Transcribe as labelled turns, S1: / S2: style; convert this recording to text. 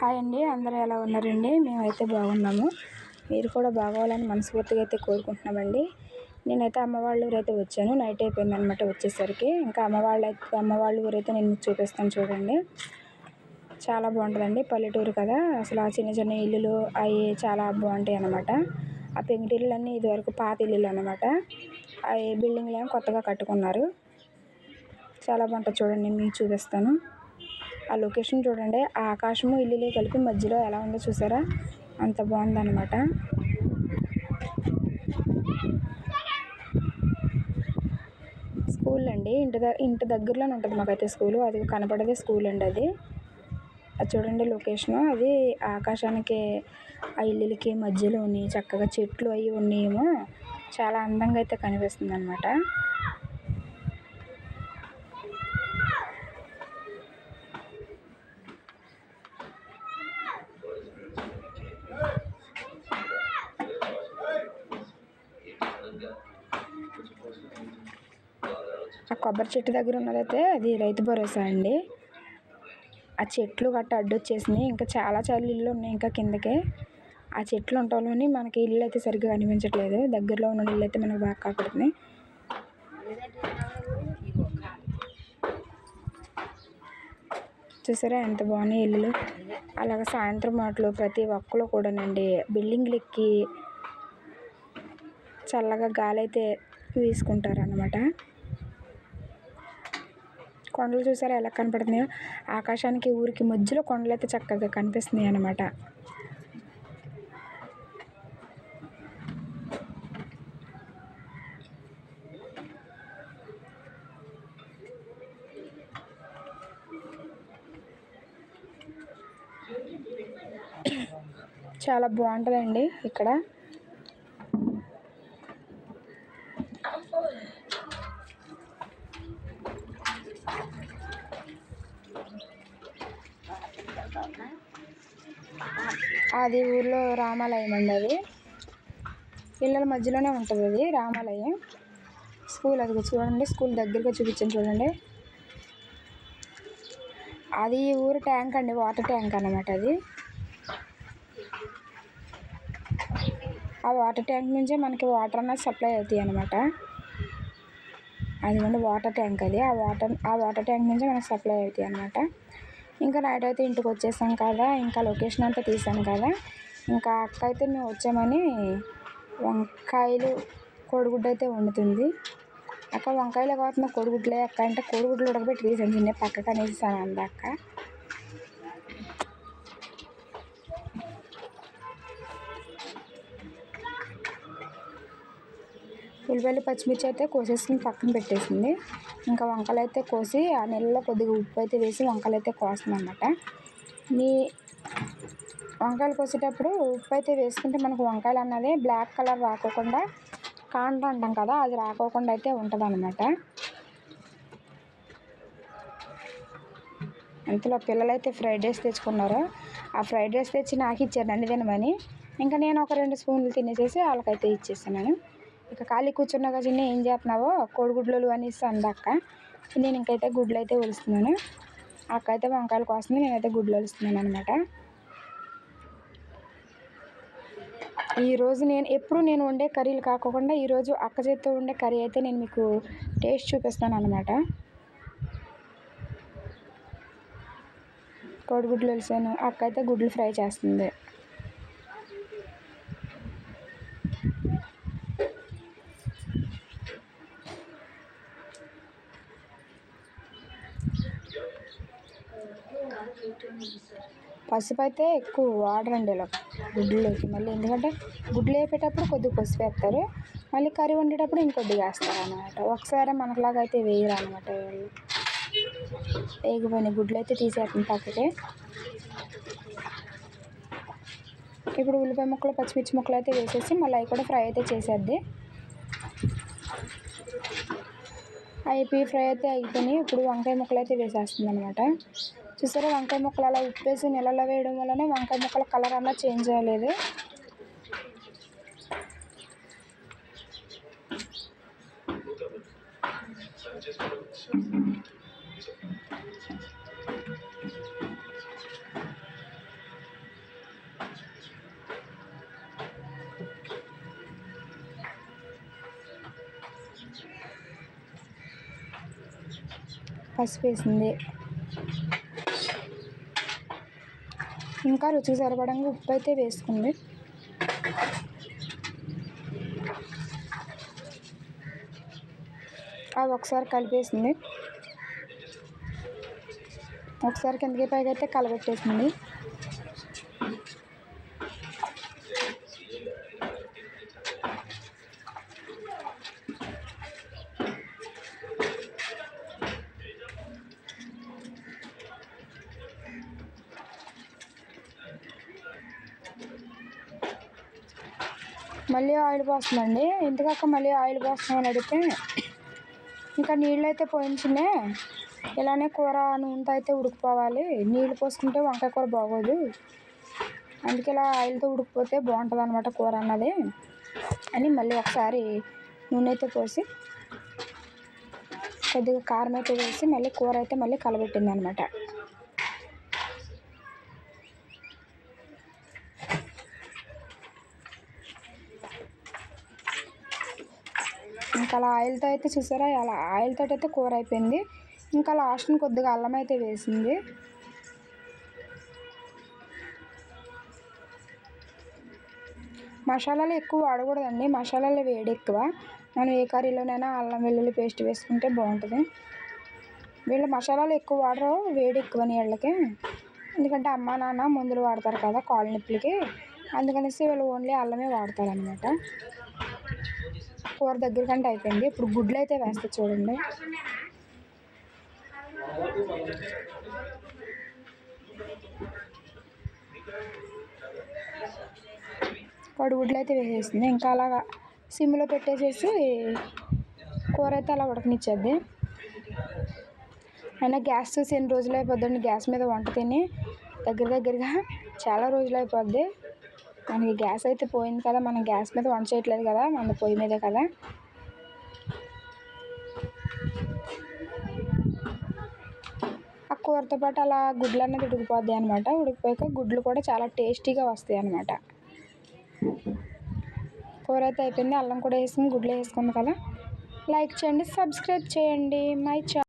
S1: Hi అండి అందరూ ఎలా ఉన్నారండి? మేమైతే బాగున్నాము. మీరు కూడా బాగోవాలని మనస్ఫూర్తిగా అయితే కోరుకుంటున్నామండి. నేనైతే అమ్మ వాళ్ళ ఊరు అయితే వచ్చాను. నైట్ అయిపోయింది అనమాట వచ్చేసరికి. ఇంకా అమ్మ అమ్మవాళ్ళ అమ్మ వాళ్ళ ఊరు అయితే నేను చూపిస్తాను చూడండి. చాలా బాగుంటుందండి పల్లెటూరు కదా. అసలు ఆ చిన్న చిన్న ఇల్లులు అవి చాలా బాగుంటాయి అనమాట ఆ పెంకుటిల్లు ఇదివరకు పాత ఇల్లులు అనమాట అవి బిల్డింగ్లు ఏమో కొత్తగా కట్టుకున్నారు. చాలా బాగుంటుంది చూడండి మీకు చూపిస్తాను. ఆ లొకేషన్ చూడండి. ఆ ఆకాశము ఇల్లులు కలిపి మధ్యలో ఎలా ఉందో చూసారా? అంత బాగుందన్నమాట. స్కూల్ అండి. ఇంటి ద ఇంటి దగ్గరలోనే ఉంటుంది మాకైతే స్కూల్. అది కనపడదే స్కూల్ అండి అది. అది చూడండి లొకేషన్. అది ఆకాశానికి ఆ ఇల్లులకి మధ్యలోని చక్కగా చెట్లు అవి ఉన్నాయేమో చాలా అందంగా అయితే కనిపిస్తుంది అనమాట ఆ కొబ్బరి చెట్టు దగ్గర ఉన్నదైతే అది రైతు భరోసా అండి. ఆ చెట్లు గట్ట అడ్డొచ్చేసినాయి. ఇంకా చాలా చాలా ఇళ్ళు ఉన్నాయి ఇంకా కిందకే. ఆ చెట్లు ఉండటంలోని మనకి ఇల్లు అయితే సరిగ్గా కనిపించట్లేదు. దగ్గరలో ఉన్న ఇల్లు అయితే మనకు బాగా కాపాడుతున్నాయి చూసారా ఎంత బాగున్నాయి ఇల్లులు అలాగ సాయంత్రం మాటలు ప్రతి ఒక్కరు కూడానండి బిల్డింగ్లు ఎక్కి చల్లగా గాలి అయితే వీసుకుంటారు అన్నమాట కొండలు చూసారా ఎలా కనపడుతున్నాయో? ఆకాశానికి ఊరికి మధ్యలో కొండలు అయితే చక్కగా కనిపిస్తున్నాయి అన్నమాట. చాలా బాగుంటుందండి ఇక్కడ. అది ఊర్లో రామాలయం అండి అది. పిల్లల మధ్యలోనే ఉంటుంది అది రామాలయం. స్కూల్ అది చూడండి స్కూల్ దగ్గరగా చూపించాను చూడండి. అది ఊరు ట్యాంక్ అండి వాటర్ ట్యాంక్ అనమాట అది. ఆ వాటర్ ట్యాంక్ నుంచే మనకి వాటర్ అన్నది సప్లై అవుతాయి అనమాట అది వాటర్ ట్యాంక్ అది. ఆ వాటర్ ఆ వాటర్ ట్యాంక్ నుంచే మనకి సప్లై అవుతాయి అనమాట ఇంకా నైట్ అయితే ఇంటికి వచ్చేసాం కదా ఇంకా లొకేషన్ అంతా తీసాను కదా. ఇంకా అక్క అయితే మేము వచ్చామని వంకాయలు కోడిగుడ్డు అయితే వండుతుంది. అక్క వంకాయలు కావుతున్నా కోడిగుడ్లే అక్క అంటే కోడిగుడ్లు ఉడకబెట్టి తీసాను చిన్న పక్కకు అనేసి అంద అక్క. ఉల్లిపాయలు పచ్చిమిర్చి అయితే కోసేసుకుని పక్కన పెట్టేసింది. ఇంకా వంకలు అయితే కోసి ఆ నీళ్ళలో కొద్దిగా ఉప్పు అయితే వేసి వంకలు అయితే కోస్తుంది అనమాట నీ వంకాయలు కోసేటప్పుడు ఉప్పు అయితే వేసుకుంటే మనకు వంకాయలు అన్నది బ్లాక్ కలర్ రాకోకుండా కాండ అంటాం కదా అది రాకోకుండా అయితే ఉంటుంది అనమాట ఇంతలో పిల్లలైతే ఫ్రైడ్ రైస్ తెచ్చుకున్నారు. ఆ ఫ్రైడ్ రైస్ తెచ్చి నాకు ఇచ్చారు అండి తినమని ఇంకా నేను ఒక రెండు స్పూన్లు తినేసేసి వాళ్ళకైతే ఇచ్చేసాను ఇక ఖాళీ కూర్చున్న కదా ఏం చేస్తున్నావో? కోడిగుడ్లు అనేసి అందక్క నేను ఇంకైతే గుడ్లు అయితే ఒలుస్తున్నాను. అక్క అయితే వంకాయలు కోస్తుంది నేనైతే గుడ్లు ఒలుస్తున్నాను అనమాట ఈరోజు నేను ఎప్పుడు నేను వండే కర్రీలు కాకుండా ఈరోజు అక్క చేతితో ఉండే కర్రీ అయితే నేను మీకు టేస్ట్ చూపిస్తాను అనమాట కోడిగుడ్లు ఒలిసాను. అక్క అయితే గుడ్లు ఫ్రై చేస్తుంది. పసుపు అయితే ఎక్కువ వాడరండి ఇలా గుడ్లోకి మళ్ళీ ఎందుకంటే గుడ్లు వేపేటప్పుడు కొద్దిగా పసుపు వేస్తారు. మళ్ళీ కర్రీ వండేటప్పుడు ఇంకొద్దిగా వేస్తారు అనమాట ఒకసారి మనకులాగా అయితే వేయరు అనమాట వీళ్ళు వేగిపోయినాయి గుడ్లు అయితే తీసేస్తాం పక్కకి ఇప్పుడు ఉల్లిపాయ ముక్కలు పచ్చిమిర్చి ముక్కలు అయితే వేసేసి మళ్ళీ అవి కూడా ఫ్రై అయితే చేసేద్ది. అయిపోయి ఫ్రై అయితే అయిపోయినాయి. ఇప్పుడు వంకాయ ముక్కలు అయితే వేసేస్తుంది అనమాట చూసారా? వంకాయ ముక్కలు అలా ఉప్పేసి నెలలో వేయడం వల్లనే వంకాయ ముక్కల కలర్ అన్నా చేంజ్ అవ్వలేదు. పసుపు వేసింది. ఇంకా రుచికి సరిపడంగా ఉప్పు అయితే వేసుకుంది అవి ఒకసారి కలిపేసింది. ఒకసారి కిందకి పైకి అయితే కలబెట్టేసింది. మళ్ళీ ఆయిల్ పోస్తుందండి. ఇంతకాక మళ్ళీ ఆయిల్ పోస్తామని అడిగితే ఇంకా నీళ్ళు అయితే పోయించినే ఇలానే కూర నూనెతో అయితే ఉడికిపోవాలి. నీళ్ళు పోసుకుంటే వంకాయ కూర బాగోదు. అందుకే ఇలా ఆయిల్తో ఉడికిపోతే బాగుంటుంది అనమాట కూర అన్నది. అని మళ్ళీ ఒకసారి నూనె అయితే పోసి కొద్దిగా కారం అయితే వేసి మళ్ళీ కూర అయితే మళ్ళీ కలబెట్టింది అనమాట ఇంకా అలా ఆయిల్తో అయితే చూసారా? అలా ఆయిల్తో అయితే కూర అయిపోయింది. ఇంకా లాస్ట్ని కొద్దిగా అల్లం అయితే వేసింది. మసాలాలు ఎక్కువ వాడకూడదండి. మసాలాలు వేడి ఎక్కువ. మనం ఏ కర్రీలోనైనా అల్లం వెల్లుల్లి పేస్ట్ వేసుకుంటే బాగుంటుంది. వీళ్ళు మసాలాలు ఎక్కువ వాడరు. వేడి ఎక్కువ నీళ్ళకి ఎందుకంటే అమ్మ నాన్న మందులు వాడతారు కదా కాళ్ళ నొప్పులకి. అందుకనేసి వీళ్ళు ఓన్లీ అల్లమే వాడతారు అనమాట కూర దగ్గర కంటే అయిపోయింది. ఇప్పుడు గుడ్లు అయితే వేస్తా చూడండి. కోడిగుడ్లు అయితే వేసేసింది. ఇంకా అలాగా సిమ్లో పెట్టేసేసి కూర అయితే అలా ఉడకనిచ్చేద్ది. అయినా గ్యాస్ చూసి ఎన్ని రోజులు అయిపోద్దండి? గ్యాస్ మీద వంట తిని దగ్గర దగ్గరగా చాలా రోజులు అయిపోద్ది. మనకి గ్యాస్ అయితే పోయింది కదా మనం గ్యాస్ మీద వంట చేయట్లేదు కదా మన పొయ్యి మీదే కదా. ఆ కూరతో పాటు అలా గుడ్లు అనేది ఉడికిపోద్ది అనమాట ఉడికిపోయాక గుడ్లు కూడా చాలా టేస్టీగా వస్తాయి అనమాట కూర అయితే అయిపోయింది. అల్లం కూడా వేసుకుని గుడ్లు వేసుకుంది కదా. లైక్ చేయండి సబ్స్క్రైబ్ చేయండి. మై ఛా